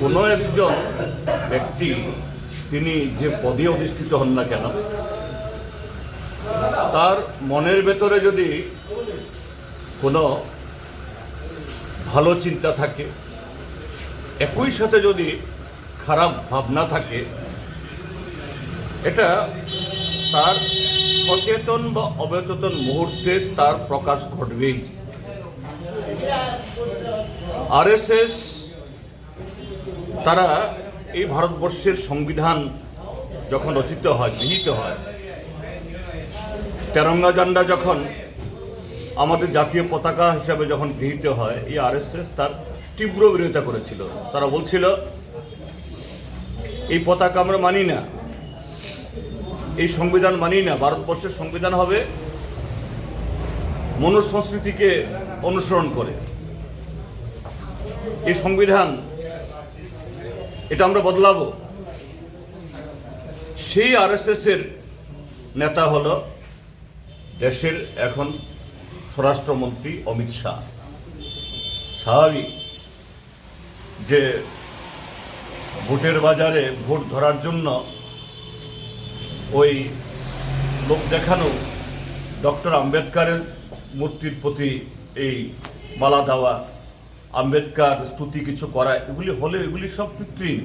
কোনো একজন ব্যক্তি তিনি যে পদে অধিষ্ঠিত হন না কেন, তার মনের ভেতরে যদি কোনো ভালো চিন্তা থাকে, একই সাথে যদি খারাপ ভাবনা থাকে, এটা তার সচেতন বা অবচেতন মুহূর্তে তার প্রকাশ ঘটবেই। আরএসএস তারা এই ভারতবর্ষের সংবিধান যখন রচিত হয়, গৃহীত হয়, তেরঙ্গা জান্ডা যখন আমাদের জাতীয় পতাকা হিসাবে যখন গৃহীত হয়, এই আরএসএস তার তীব্র বিরোধিতা করেছিল। তারা বলছিল, এই পতাকা আমরা মানি না। এই সংবিধান মানি না। ভারতবর্ষের সংবিধান হবে মনুষ্য সংস্কৃতিকে অনুসরণ করে। এই সংবিধান এটা আমরা বদলাবো। সেই আরএসএস এর নেতা হলো দেশের এখন স্বরাষ্ট্রমন্ত্রী অমিত শাহ। স্বাভাবিক যে ভোটের বাজারে ভোট ধরার জন্য ওই লোক দেখানো ডক্টর আম্বেদকারের মূর্তির প্রতি এই মালা দেওয়া আম্বেদকার, স্তুতি কিছু করা এগুলি হলে এগুলি সব কৃত্রিম।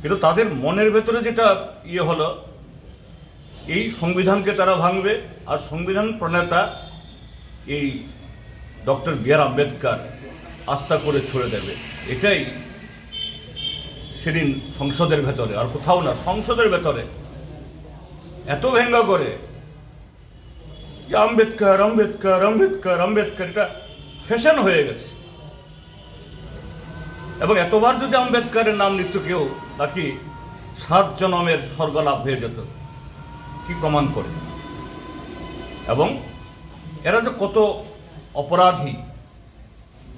কিন্তু তাদের মনের ভেতরে যেটা ইয়ে হলো, এই সংবিধানকে তারা ভাঙবে, আর সংবিধান প্রণেতা এই ডক্টর বি আর আম্বেদকার আস্থা করে ছুড়ে দেবে। এটাই সেদিন সংসদের ভেতরে, আর কোথাও না, সংসদের ভেতরে। এত ভেঙ্গা করে যে আম্বেদকর আম্বেদকর, আম্বেদকার, আম্বেদকর, এটা ফ্যাশন হয়ে গেছে। এবং এতবার যদি আম্বেদকরের নাম নিত কেউ তাকে সাত জনমের স্বর্গলাভ হয়ে যেত। কি প্রমাণ করে? এবং এরা যে কত অপরাধী,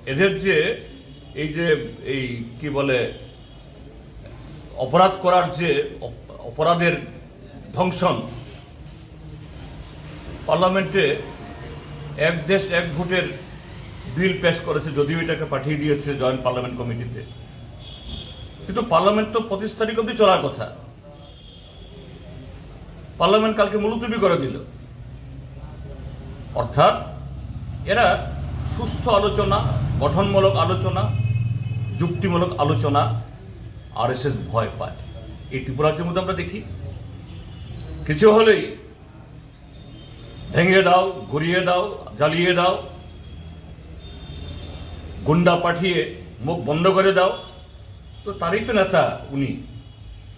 এদের যে এই যে এই কি বলে, অপরাধ করার যে অপ- অপরাধের ধ্বংসন পার্লামেন্টে এক দেশ এক ভোটের বিল পেশ করেছে, যদিও এটাকে পাঠিয়ে দিয়েছে জয়েন্ট পার্লামেন্ট কমিটিতে। কিন্তু পার্লামেন্ট তো পঁচিশ তারিখ অবধি চলার কথা। পার্লামেন্ট কালকে মুলতবি করে দিল। অর্থাৎ এরা সুস্থ আলোচনা, গঠনমূলক আলোচনা, যুক্তিমূলক আলোচনা, আরএসএস ভয় পায়। এই ত্রিপুরাজ্যের মধ্যে আমরা দেখি। কিছু হলেই ভেঙে দাও ঘুরিয়ে দাও, জ্বালিয়ে দাও গুন্ডা পাঠিয়ে মুখ বন্ধ করে দাও। তো তারই তো নেতা উনি।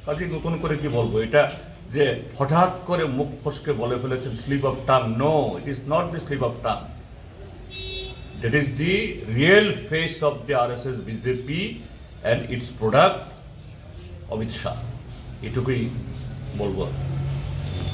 কাজে নতুন করে কি বলব? এটা যে হঠাৎ করে মুখ ফসকে বলে ফেলেছেন slip of tongue no it is not the slip of tongue that is the real face of the R S S BJP and its product Amit Shah এটুকুই বলব।